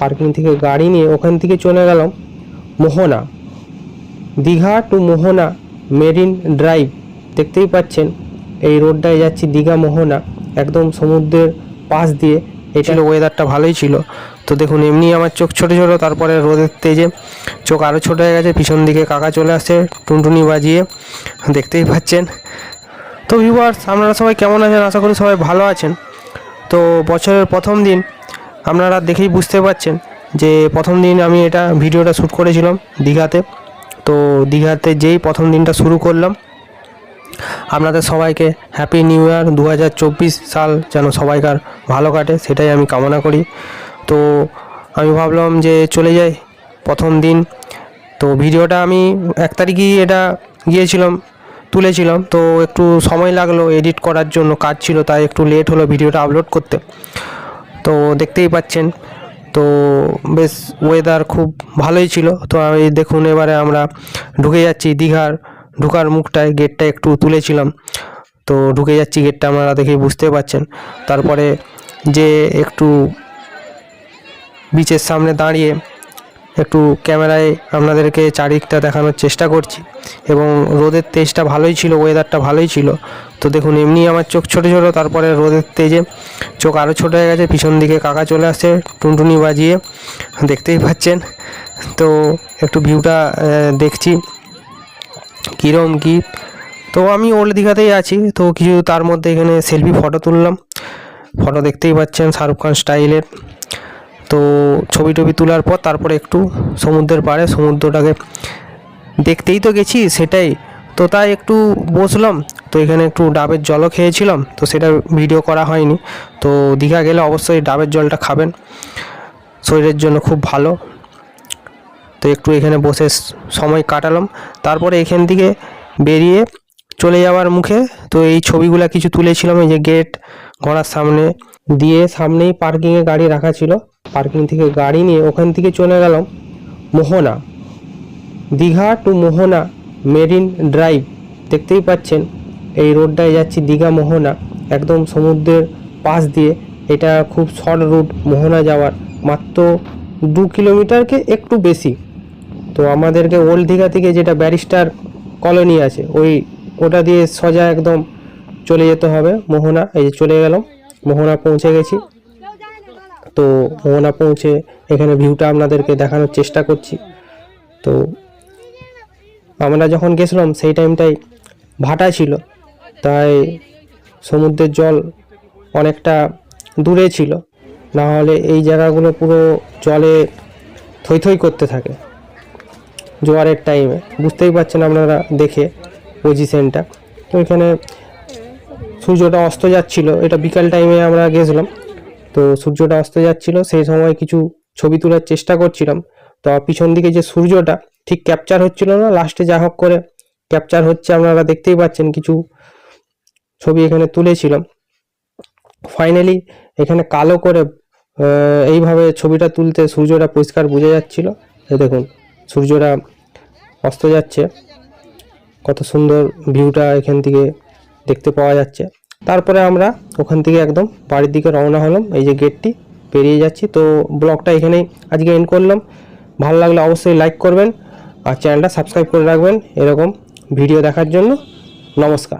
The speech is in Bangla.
পার্কিং থেকে গাড়ি নিয়ে ওখান থেকে চলে গেলাম Mohana. Digha to Mohana marine drive. দেখতেই পাচ্ছেন, এই রোডটায় যাচ্ছি দীঘা মোহনা, একদম সমুদ্রের পাশ দিয়ে। ছিল ওয়েদারটা ভালোই ছিল। তো দেখুন, এমনি আমার চোখ ছোটো ছোটো, তারপরে রোদের তেজে চোখ আরও ছোটো হয়ে গেছে, পিছন দিকে কাকা চলে আসছে, টুনটুনি বাজিয়ে দেখতেই পাচ্ছেন। তো ভিউয়ার্স আপনারা সবাই কেমন আছেন? আশা করি সবাই ভালো আছেন। তো বছরের প্রথম দিন আপনারা দেখেই বুঝতে পারছেন যে প্রথম দিন আমি এটা ভিডিওটা শ্যুট করেছিলাম দীঘাতে। তো দীঘাতে যেই প্রথম দিনটা শুরু করলাম, আপনাদের সবাইকে হ্যাপি নিউ ইয়ার দু হাজার চব্বিশ সাল যেন সবাইকার ভালো কাটে, সেটাই আমি কামনা করি। তো আমি ভাবলাম যে চলে যাই প্রথম দিন। তো ভিডিওটা আমি এক তারিখই এটা গিয়েছিলাম, তুলেছিলাম। তো একটু সময় লাগল এডিট করার জন্য, কাজ ছিল তাই একটু লেট হলো ভিডিওটা আপলোড করতে। তো দেখতেই পাচ্ছেন। তো বেশ ওয়েদার খুব ভালোই ছিল। তো আমি দেখুন এবারে আমরা ঢুকে যাচ্ছি দীঘার। ঢুকার মুখটায় গেটটা একটু তুলেছিলাম। তো ঢুকে যাচ্ছি গেটটা আপনারা দেখেই বুঝতে পারছেন তারপরে যে একটু বিচের সামনে দাঁড়িয়ে একটু ক্যামেরায় আপনাদেরকে চারিদিকটা দেখানোর চেষ্টা করছি এবং রোদের তেজটা ভালোই ছিল ওয়েদারটা ভালোই ছিল। তো দেখুন, এমনি আমার চোখ ছোটো ছোটো, তারপরে রোদের তেজে চোখ আরও ছোটো হয়ে গেছে, পিছন দিকে কাকা চলে আসছে, টুনটুনি বাজিয়ে দেখতেই পাচ্ছেন। তো একটু ভিউটা দেখছি কীরম কী। তো আমি ওল্ড দীঘাতেই আছি, তো কিছু তার মধ্যে এখানে সেলফি ফটো তুললাম। ফটো দেখতেই পাচ্ছেন শাহরুখ খান স্টাইলের। তো ছবি টবি তোলার পর তারপরে একটু সমুদ্রের পাড়ে, সমুদ্রটাকে দেখতেই তো গেছি, সেটাই। তো তাই একটু বসলাম, তো এখানে একটু ডাবের জলও খেয়েছিলাম, তো সেটা ভিডিও করা হয়নি। তো দীঘা গেলে অবশ্যই ডাবের জলটা খাবেন, শরীরের জন্য খুব ভালো। তো একটু এখানে বসে সময় কাটালাম, তারপরে এখান থেকে বেরিয়ে চলে যাওয়ার মুখে তো এই ছবিগুলো কিছু তুলেছিলাম, এই যে গেট ঘোড়ার সামনে দিয়ে সামনেই পার্কিংয়ে গাড়ি রাখা ছিল। পার্কিং থেকে গাড়ি নিয়ে ওখান থেকে চলে গেলাম Mohana, Digha to Mohana. Marine drive, দেখতেই পাচ্ছেন, এই রোডটায় যাচ্ছি দীঘা মোহনা, একদম সমুদ্রের পাশ দিয়ে। এটা খুব শর্ট রুট মোহনা যাওয়ার, মাত্র দু কিলোমিটারকে একটু বেশি। তো আমাদেরকে ওল্ড দীঘা থেকে যেটা ব্যারিস্টার কলোনি আছে, ওই ওটা দিয়ে সোজা একদম চলে যেতে হবে মোহনা। এই যে চলে গেলাম, মোহনা পৌঁছে গেছি। তো মোহনা পৌঁছে এখানে ভিউটা আপনাদেরকে দেখানোর চেষ্টা করছি। তো আমরা যখন গেছিলাম, সেই টাইমটাই ভাটা ছিল। তাই সমুদ্রের জল অনেকটা দূরে ছিল। না হলে এই জায়গাগুলো পুরো জলে থই থই করতে থাকে। জোয়ারের টাইমে বুঝতেই পারছেন আপনারা দেখে পজিশনটা তো এখানে সূর্যটা অস্ত যাচ্ছিল। এটা বিকাল টাইমে আমরা গেছিলাম। তো সূর্যটা অস্ত যাচ্ছিল। সেই সময় কিছু ছবি তোলার চেষ্টা করছিলাম। তো পিছন দিকে যে সূর্যটা ঠিক ক্যাপচার হচ্ছিল না লাস্টে যা হোক করে ক্যাপচার হচ্ছে, আপনারা দেখতেই পাচ্ছেন কিছু ছবি এখানে তুলেছিলাম ফাইনালি এখানে কালো করে এইভাবে ছবিটা তুলতে সূর্যটা পরিষ্কার বোঝা যাচ্ছিল। দেখুন, সূর্যটা অস্ত যাচ্ছে। কত সুন্দর ভিউটা এখান থেকে দেখতে পাওয়া যাচ্ছে। তারপরে আমরা ওখান থেকে একদম বাড়ির দিকে রওনা হলাম। এই যে গেটটি পেরিয়ে যাচ্ছি। তো ব্লগটা এখানেই আজকে এন্ড করলাম। ভালো লাগলে অবশ্যই লাইক করবেন। আর চ্যানেলটা সাবস্ক্রাইব করে রাখবেন এরকম ভিডিও দেখার জন্য। নমস্কার।